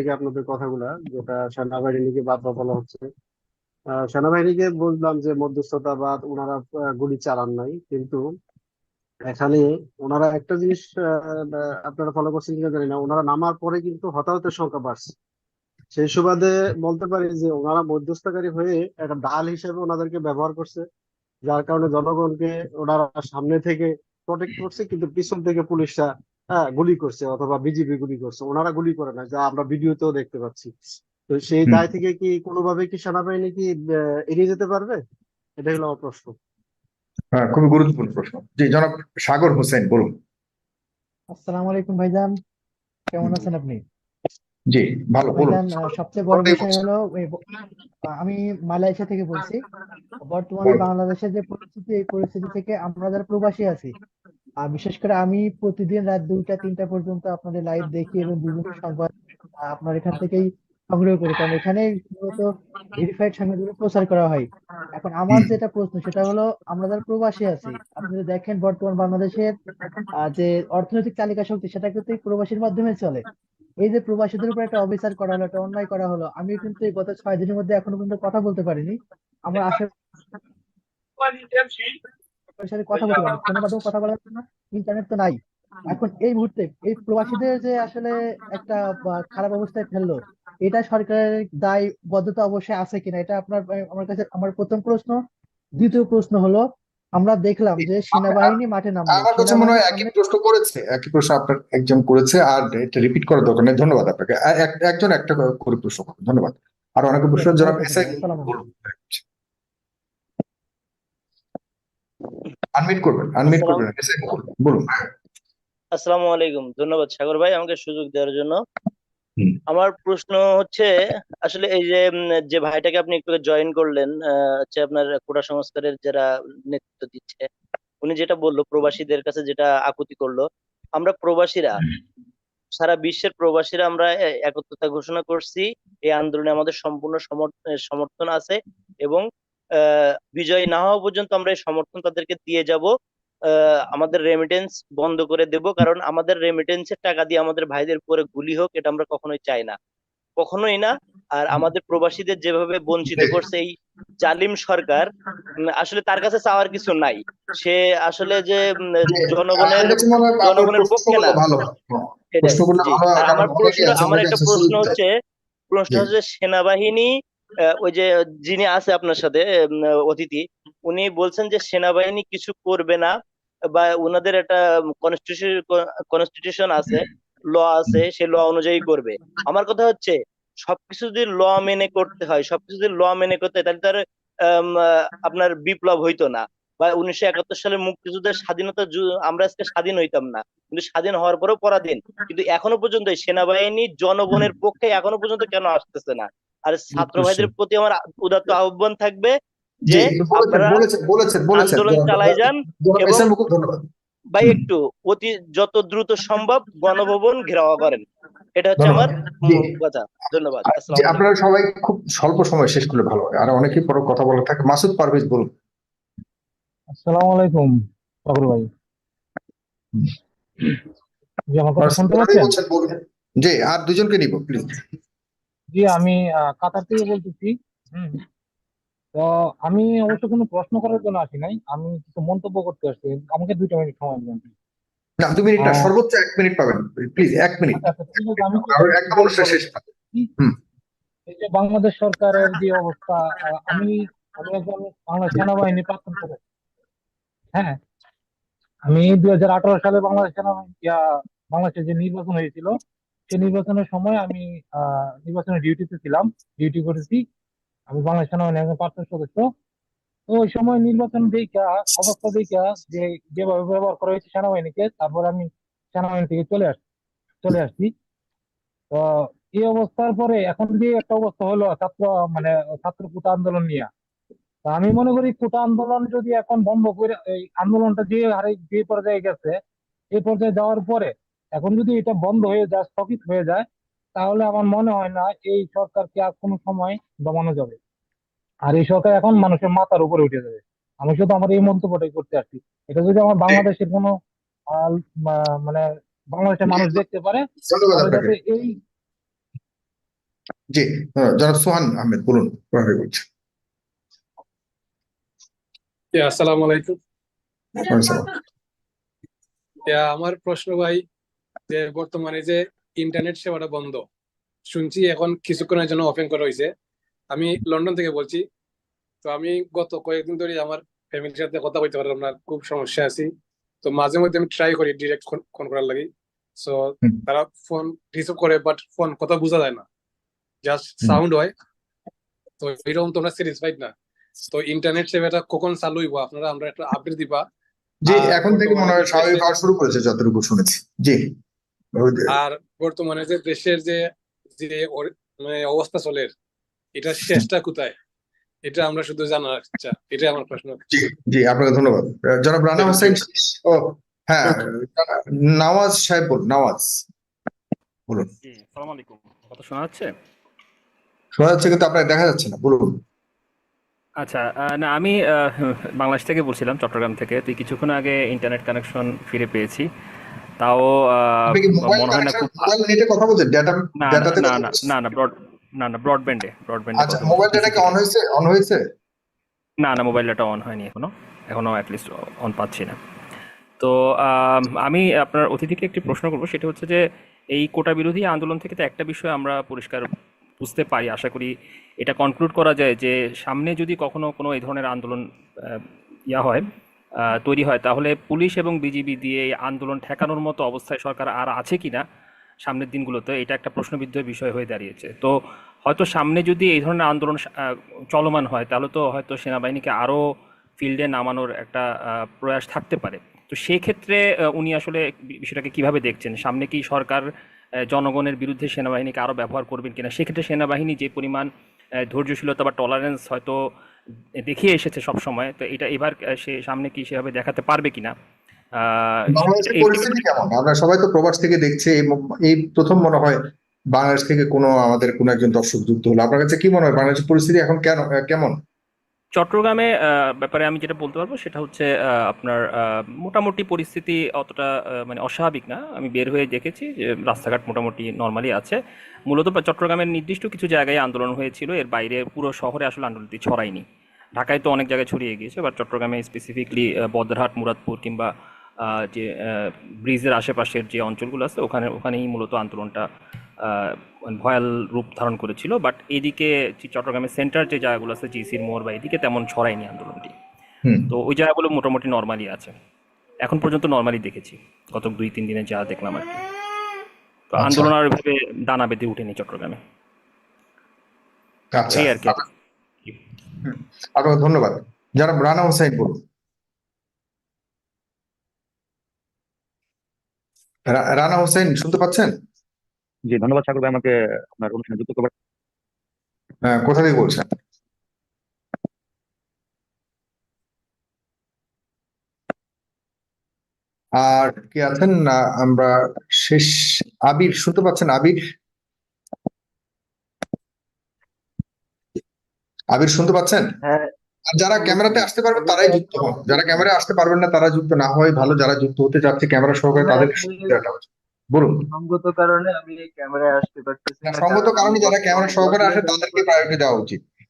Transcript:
থেকে আপনাদের কথাগুলা, যেটা সেনাবাহিনীকে বাদ বলা হচ্ছে। সেনাবাহিনীকে বুঝলাম যে মধ্যস্থতা বা ওনারা গুলি চালান নাই, কিন্তু এখানে ওনারা একটা জিনিস আপনারা ফলো করছেন কিনা জানি না, ওনারা নামার পরে কিন্তু হতাহতের সংখ্যা বাড়ছে। সেই সুবাদে বলতে পারি যে ওনারা মধ্যস্থকারী হয়ে একটা ডাল হিসেবে ওনাদেরকে ব্যবহার করছে, যার কারণে জনগণকে ওনারা সামনে থেকে প্রোটেক্ট করছে, কিন্তু পিছন থেকে পুলিশরা হ্যাঁ গুলি করছে অথবা বিজিবি গুলি করছে। ওনারা গুলি করে না যা আমরা ভিডিওতেও দেখতে পাচ্ছি। তো সেই দায় থেকে কি কোনোভাবে কি সেনাবাহিনী কি এড়িয়ে যেতে পারবে? এটাই হলো আমার প্রশ্ন। হ্যাঁ খুবই গুরুত্বপূর্ণ প্রশ্ন। জি জনাব সাগর হোসেন বলুন। আসসালামু আলাইকুম ভাইজান। কেমন আছেন আপনি? জি ভালো বলুন। সবচেয়ে বড় বিষয় হলো আমি মালয়েশিয়া থেকে বলছি। বর্তমানে বাংলাদেশের যে পরিস্থিতি এই পরিস্থিতি থেকে আমরা যারা প্রবাসী আছি বিশেষ করে আমি প্রতিদিন রাত দুইটা, তিনটা পর্যন্ত আপনাদের লাইভ দেখি এবং বিভিন্ন সংবাদ আপনার এখান থেকেই সংগ্রহ করি। কারণ এখানে মূলত ভেরিফাইড সংবাদগুলো প্রচার করা হয়। এখন আমার যেটা প্রশ্ন, সেটা হলো, আমরা যারা প্রবাসী আছি, আপনি যদি দেখেন বর্তমান বাংলাদেশের যে অর্থনৈতিক তালিকা শক্তি, সেটা কিন্তু প্রবাসীর মাধ্যমে চলে। এই যে প্রবাসীদের উপর একটা অবিচার করা হলো, একটা অন্যায় করা হলো আমি কিন্তু গত ছয় দিনের মধ্যে এখনও পর্যন্ত কথা বলতে পারিনি। আমার সাথে কথা বলতে পারি ফোনের মাধ্যমে কথা বলার জন্য ইন্টারনেট তো নাই। এখন এই মুহূর্তে এই প্রবাসীদের যে আসলে একটা খারাপ অবস্থায় ফেলল এটা সরকারের দায়বদ্ধতা অবশ্যই আছে কিনা? এটা আপনার আমার কাছে আমার প্রথম প্রশ্ন। দ্বিতীয় প্রশ্ন হলো আমরা দেখলাম যে সেনাবাহিনী মাঠে নামলো। আমার কাছে মনে হয় একই প্রশ্ন করেছে একই প্রশ্ন আপনার একজন করেছে আর এটা রিপিট করার দরকার নেই। ধন্যবাদ আপনাকে। এক- একজন একটা করে প্রশ্ন ধন্যবাদ। আর অনেক প্রশ্ন জনাব Okay, এস আই আসসালামু আলাইকুম। আনমিট করবেন আনমিট করবেন। বলুন আসসালামু আলাইকুম ধন্যবাদ সাগর ভাই আমাকে সুযোগ দেওয়ার জন্য। আমার প্রশ্ন হচ্ছে আসলে এই যে যে ভাইটাকে আপনি একটু জয়েন করলেন হচ্ছে আপনার কোটা সংস্কারের যারা নেতৃত্ব দিচ্ছে উনি যেটা বলল প্রবাসীদের কাছে যেটা আকুতি করল আমরা প্রবাসীরা সারা বিশ্বের প্রবাসীরা আমরা একত্রতা ঘোষণা করছি এই আন্দোলনে আমাদের সম্পূর্ণ সমর্থ- সমর্থন আছে এবং বিজয় না হওয়া পর্যন্ত আমরা এই সমর্থন তাদেরকে দিয়ে যাব। আমাদের রেমিটেন্স বন্ধ করে দেব কারণ আমাদের রেমিটেন্সের টাকা দিয়ে আমাদের ভাইদের উপরে গুলি হোক এটা আমরা কখনোই চাই না। কখনোই না। আর আমাদের প্রবাসীদের যেভাবে বঞ্চিত করছে এই জালিম সরকার আসলে তার কাছে চাওয়ার কিছু নাই। সে আসলে যে জনগণের জনগণের পক্ষে না। আমার প্রশ্ন আমার একটা প্রশ্ন হচ্ছে প্রশ্ন হচ্ছে সেনাবাহিনী ওই যে যিনি আছে আপনার সাথে অতিথি, উনি বলছেন যে সেনাবাহিনী কিছু করবে না বা ওনাদের একটা কনস্টিটিউশন আছে ল আছে, সেই ল অনুযায়ী করবে। আমার কথা হচ্ছে, সবকিছু যদি ল মেনে করতে হয়, সবকিছু যদি ল মেনে করতে হয়, তাহলে তার আপনার বিপ্লব হইতো না। বা উনিশশো একাত্তর সালে মুক্তিযুদ্ধের স্বাধীনতা আমরা আজকে স্বাধীন হইতাম না। কিন্তু স্বাধীন হওয়ার পরেও পরাধীন। কিন্তু এখনও পর্যন্ত সেনাবাহিনী জনগণের পক্ষে এখনও পর্যন্ত কেন আসতেছে না? আর ছাত্র ভাইদের প্রতি আমার উদাত্ত আহ্বান থাকবে যে আপনারা আন্দোলন চালাই যান ভাই একটু অতি যত দ্রুত সম্ভব গণভবন ঘেরাও করেন। এটা হচ্ছে আমার কথা। ধন্যবাদ। আপনারা সবাই খুব স্বল্প সময় শেষ করলে ভালো হয়। আর অনেকেই পরে কথা বলা থাকে। মাসুদ পারভেজ বলুন। আসসালামু আলাইকুম সাগর ভাই জি আর দুজনকে নিব প্লিজ জি আমি কাতার থেকে বলতেছি। হুম। তো আমি অবশ্য কোনো প্রশ্ন করার জন্য আসি নাই। আমি কিছু মন্তব্য করতে আসছি। আমাকে দুইটা মিনিট সময় দিবেন না দু মিনিট না সর্বোচ্চ এক মিনিট পাবেন প্লিজ এক মিনিট। আচ্ছা, আচ্ছা, একটা শেষ এই যে বাংলাদেশ সরকারের যে অবস্থা আমি আমি একজন বাংলা সেনাবাহিনী প্রাক্তন সদস্য হ্যাঁ আমি দুই হাজার আঠারো সালে বাংলাদেশ সেনাবাহিনী বাংলাদেশে যে নির্বাচন হয়েছিল নির্বাচনের সময় আমি নির্বাচনের ডিউটিতে ছিলাম ডিউটি করেছি। আমি বাংলাদেশ সেনাবাহিনীর একজন প্রাক্তন সদস্য। তো ওই সময় নির্বাচন দেখা অবস্থা দেখা যে যেভাবে ব্যবহার করা হয়েছে সেনাবাহিনীকে, তারপর আমি সেনাবাহিনী থেকে চলে আসছি চলে আসছি। তো এই অবস্থার পরে এখন যে একটা অবস্থা হলো ছাত্র মানে ছাত্র কোটা আন্দোলন নিয়ে। তা আমি মনে করি কোটা আন্দোলন যদি এখন বন্ধ করে, এই আন্দোলনটা যে হারে যে পর্যায়ে গেছে এই পর্যায়ে যাওয়ার পরে এখন যদি এটা বন্ধ হয়ে যায় স্থগিত হয়ে যায় তাহলে আমার মনে হয় না এই সরকারকে আর কোনো সময় দমানো যাবে। আর এই সরকার এখন মানুষের মাথার উপরে উঠে যাবে। আমি শুধু আমার এই মন্তব্যটাই করতে আসছি। এটা যদি আমার বাংলাদেশের কোনো মানে বাংলাদেশের মানুষ দেখতে পারে এই জি জনাব সোহান আহমেদ বলুন প্রভাবী বলছি আসসালামু আলাইকুম। আমার প্রশ্ন ভাই যে বর্তমানে যে ইন্টারনেট সেবাটা বন্ধ শুনছি এখন কিছুক্ষণের জন্য ওপেন করা হয়েছে আমি লন্ডন থেকে বলছি তো আমি গত কয়েকদিন ধরে আমার ফ্যামিলির সাথে কথা বলতে পারলাম না খুব সমস্যা আছি। তো মাঝে মধ্যে আমি ট্রাই করি ডিরেক্ট ফোন করার লাগি। সো তারা ফোন রিসিভ করে বাট ফোন কথা বোঝা যায় না। জাস্ট সাউন্ড হয়। তো এরকম তোমরা স্যাটিসফাইড না। তো ইন্টারনেট সেবাটা কখন চালু হইব? আপনারা আমরা একটা আপডেট দিবা। জি এখন থেকে মনে হয় স্বাভাবিক হওয়া শুরু করেছে যতটুকু শুনেছি। জি। আর বর্তমানে যে দেশের যে যে মানে অবস্থা চলে এটা শেষটা কোথায়? এটা আমরা শুধু জানার ইচ্ছা এটাই আমার প্রশ্ন। জি জি আপনাকে ধন্যবাদ। জনাব রানা হোসেন ও হ্যাঁ নওয়াজ সাহেব বলুন নওয়াজ বলুন। জি সালাম আলাইকুম কথা শোনা যাচ্ছে? শোনা যাচ্ছে কিন্তু আপনাকে দেখা যাচ্ছে না বলুন। আচ্ছা আহ, না আমি আহ, বাংলাদেশ থেকে বলছিলাম চট্টগ্রাম থেকে। তুই কিছুক্ষণ আগে ইন্টারনেট কানেকশন ফিরে পেয়েছি। তাও মনে হয় না খুব কথা বলছেন ডেটা না না ডেটাতে না না না ব্রড না না ব্রডব্যান্ডে ব্রডব্যান্ডে আচ্ছা মোবাইল ডেটা কি অন হয়েছে? অন হয়েছে? না না মোবাইল ডাটা অন হয়নি এখনও। এখনও অ্যাটলিস্ট অন পাচ্ছি না। তো আম, আপনার অতিথিকে একটি প্রশ্ন করব সেটা হচ্ছে যে এই কোটা বিরোধী আন্দোলন থেকে তো একটা বিষয় আমরা পরিষ্কার বুঝতে পারি আশা করি এটা কনক্লুড করা যায় যে সামনে যদি কখনো কোনো এই ধরনের আন্দোলন ইয়া হয় তৈরি হয়। তাহলে পুলিশ এবং বিজিবি দিয়ে এই আন্দোলন ঠেকানোর মতো অবস্থায় সরকার আর আছে কিনা সামনের দিনগুলোতে এটা একটা প্রশ্নবিদ্ধ বিষয় হয়ে দাঁড়িয়েছে। তো হয়তো সামনে যদি এই ধরনের আন্দোলন চলমান হয়, তাহলে তো হয়তো সেনাবাহিনীকে আরও ফিল্ডে নামানোর একটা প্রয়াস থাকতে পারে। তো সেক্ষেত্রে উনি আসলে বিষয়টাকে কীভাবে দেখছেন? সামনে কি সরকার জনগণের বিরুদ্ধে সেনাবাহিনীকে আরও ব্যবহার করবেন কিনা? সেক্ষেত্রে সেনাবাহিনী যে পরিমাণ ধৈর্যশীলতা বা টলারেন্স হয়তো দেখিয়ে এসেছে সব সময় তো এটা এবার সে সামনে কি সেভাবে দেখাতে পারবে কিনা? আহ, বাংলাদেশের পরিস্থিতি কেমন? আমরা সবাই তো প্রবাস থেকে দেখছি এই এই প্রথম মনে হয় বাংলাদেশ থেকে কোনো আমাদের কোনো একজন দর্শক যুক্ত হলো। আপনার কাছে কি মনে হয় বাংলাদেশের পরিস্থিতি এখন কেন কেমন? চট্টগ্রামে ব্যাপারে আমি যেটা বলতে পারব সেটা হচ্ছে আপনার মোটামুটি পরিস্থিতি অতটা মানে অস্বাভাবিক না। আমি বের হয়ে দেখেছি যে রাস্তাঘাট মোটামুটি নর্মালি আছে। মূলত বা চট্টগ্রামের নির্দিষ্ট কিছু জায়গায় আন্দোলন হয়েছিল। এর বাইরে পুরো শহরে আসলে আন্দোলনটি ছড়ায়নি। ঢাকায় তো অনেক জায়গায় ছড়িয়ে গিয়েছে বাট চট্টগ্রামে স্পেসিফিকলি বদ্রহাট, মুরাদপুর কিংবা যে ব্রিজের আশেপাশের যে অঞ্চলগুলো আছে, ওখানে, ওখানেই মূলত আন্দোলনটা ভয়াল রূপ ধারণ করেছিল বাট এদিকে চট্টগ্রামের সেন্টার যে জায়গাগুলো আছে জিসির মোড় বা এদিকে তেমন ছড়ায়নি আন্দোলনটি। তো ওই জায়গাগুলো মোটামুটি নর্মালি আছে। এখন পর্যন্ত নর্মালি দেখেছি গত দুই তিন দিনে যা দেখলাম আর কি। তো আচ্ছা। আন্দোলন আর ওইভাবে দানা বেঁধে উঠেনি চট্টগ্রামে। আচ্ছা। এই আর কি। আপনাকে ধন্যবাদ। যারা রানা হোসেন বলুন। রানা হোসেন শুনতে পাচ্ছেন? জি ধন্যবাদ সাগর ভাই আমাকে আপনার অনুষ্ঠানে যুক্ত করবার হ্যাঁ কোথা থেকে বলছেন? আর কি আছেন? না আমরা শেষ আবির শুনতে পাচ্ছেন আবির? আবির শুনতে পাচ্ছেন? হ্যাঁ। আর যারা ক্যামেরাতে আসতে পারবেন তারাই যুক্ত হন। যারা ক্যামেরায় আসতে পারবেন না তারা যুক্ত না হয় ভালো যারা যুক্ত হতে চাচ্ছে ক্যামেরা সহকারে তাদেরকে সুযোগ দেওয়াটা উচিত। বলুন। সঙ্গত কারণে আমি ক্যামেরায় আসতে পারতেছি সঙ্গত কারণে যারা ক্যামেরা সহকারে আসে তাদেরকে প্রায়োরিটি দেওয়া উচিত।